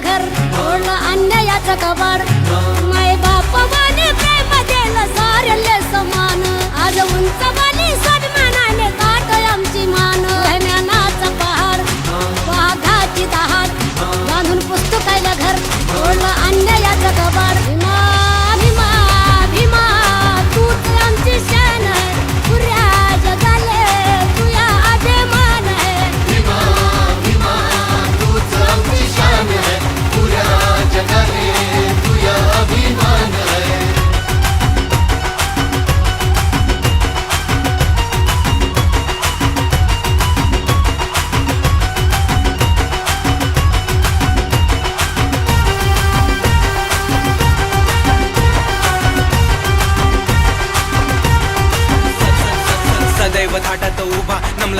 घर. ओढलं अन्यायाचं कबर माय बाप माने प्रेम दिलं सारे समान. आज उंच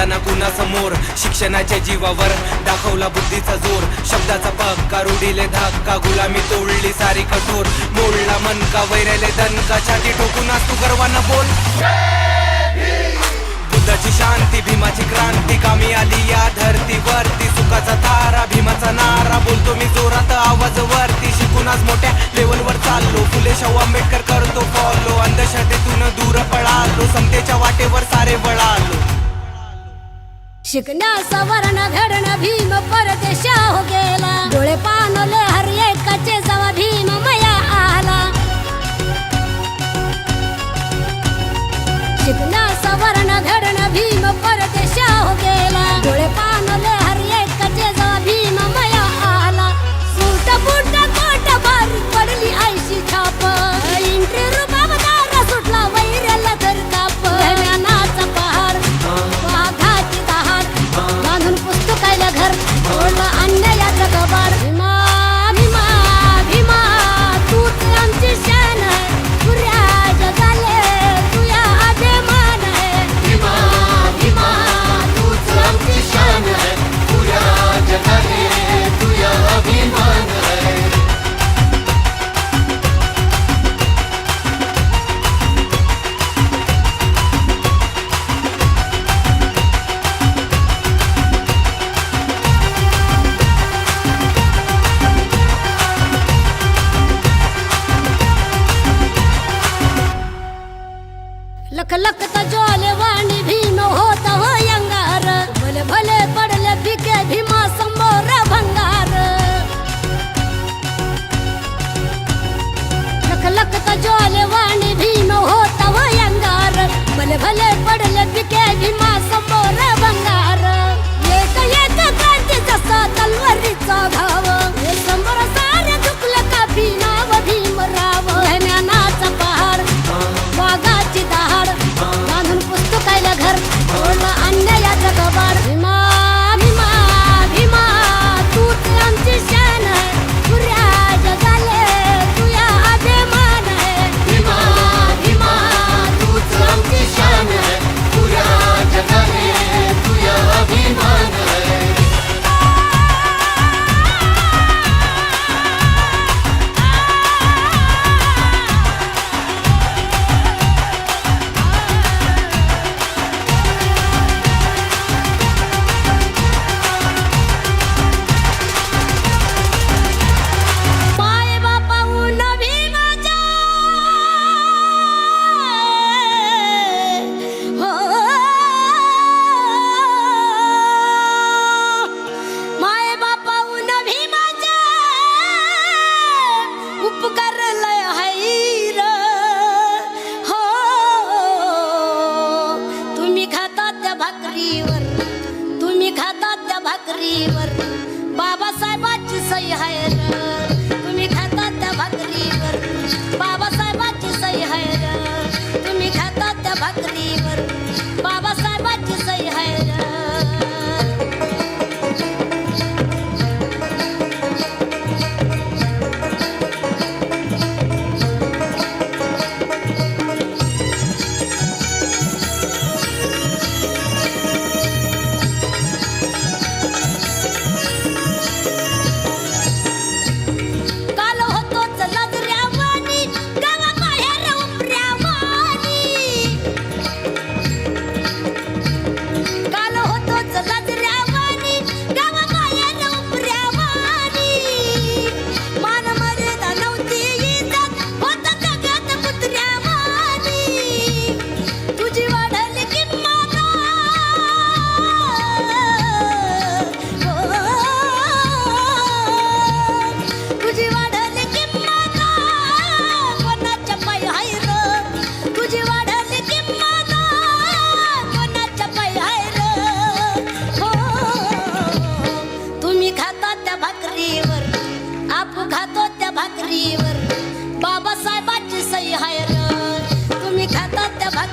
उभा ना कुणा समोर शिक्षणाच्या जीवावर दाखवला बुद्धीचा जोर. शब्दाचा पक्का रुडीले धक्का गुलामी तोडली सारी कठोर. मोडला मनका वैरले दणका छाती ठोकून आज तू गर्वानं बोल. बुद्धाची शांती भीमाची क्रांती कामी आली या धरतीवरती. सुखाचा तारा भीमाचा नारा बोलतो मी जोरात आवाज वरती. शिकून आज मोठ्या लेवलवर चाललो. फुले शाहू आंबेडकर करतो फॉलो अंधश्रद्धेतून दूर पळालो. समतेच्या वाटेवर सारे वळालो. शिकण्या सवरण धरण भीम परदेशा हो गेला. डोळे पानले हर एकाचे जवा भीम मै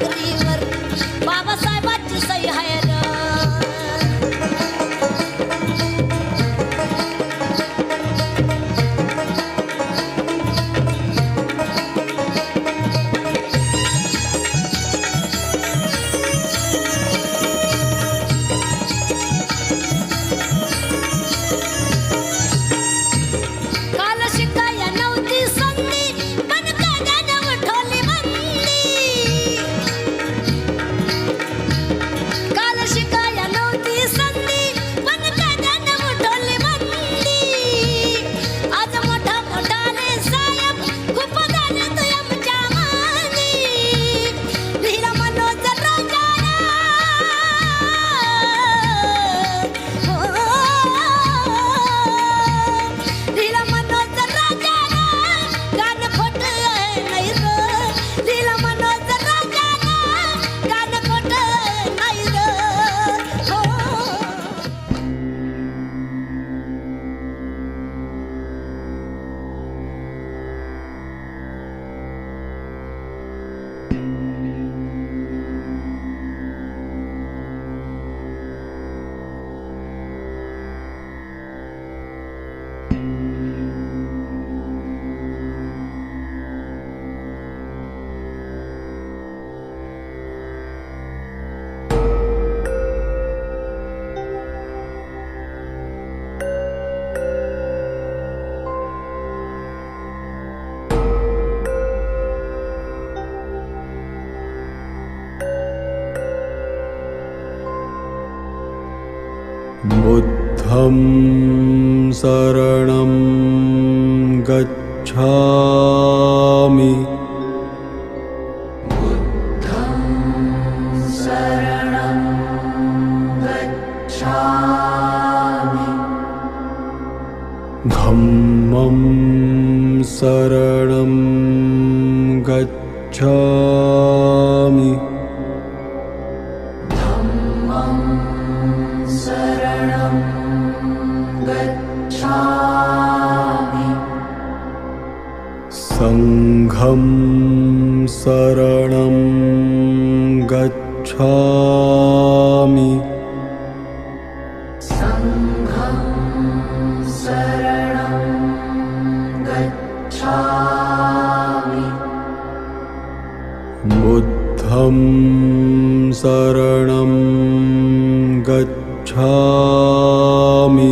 Thank you. बुद्धं शरणं गच्छ सङ्घं शरणं गच्छामि। बुद्धं शरणं गच्छामि।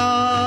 Oh.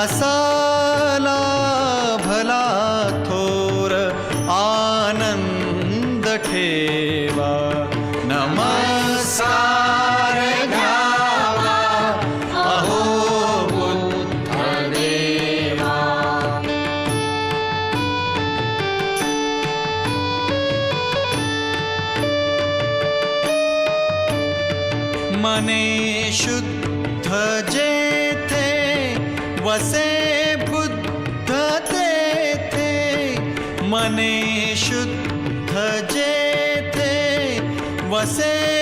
असाला भला थोर आनंद ठेवा. नमस्कार घ्यावा. अहो देवा. मने शुद्ध जेथे वसे बुद्ध तेथे मने शुद्ध जेथे वसे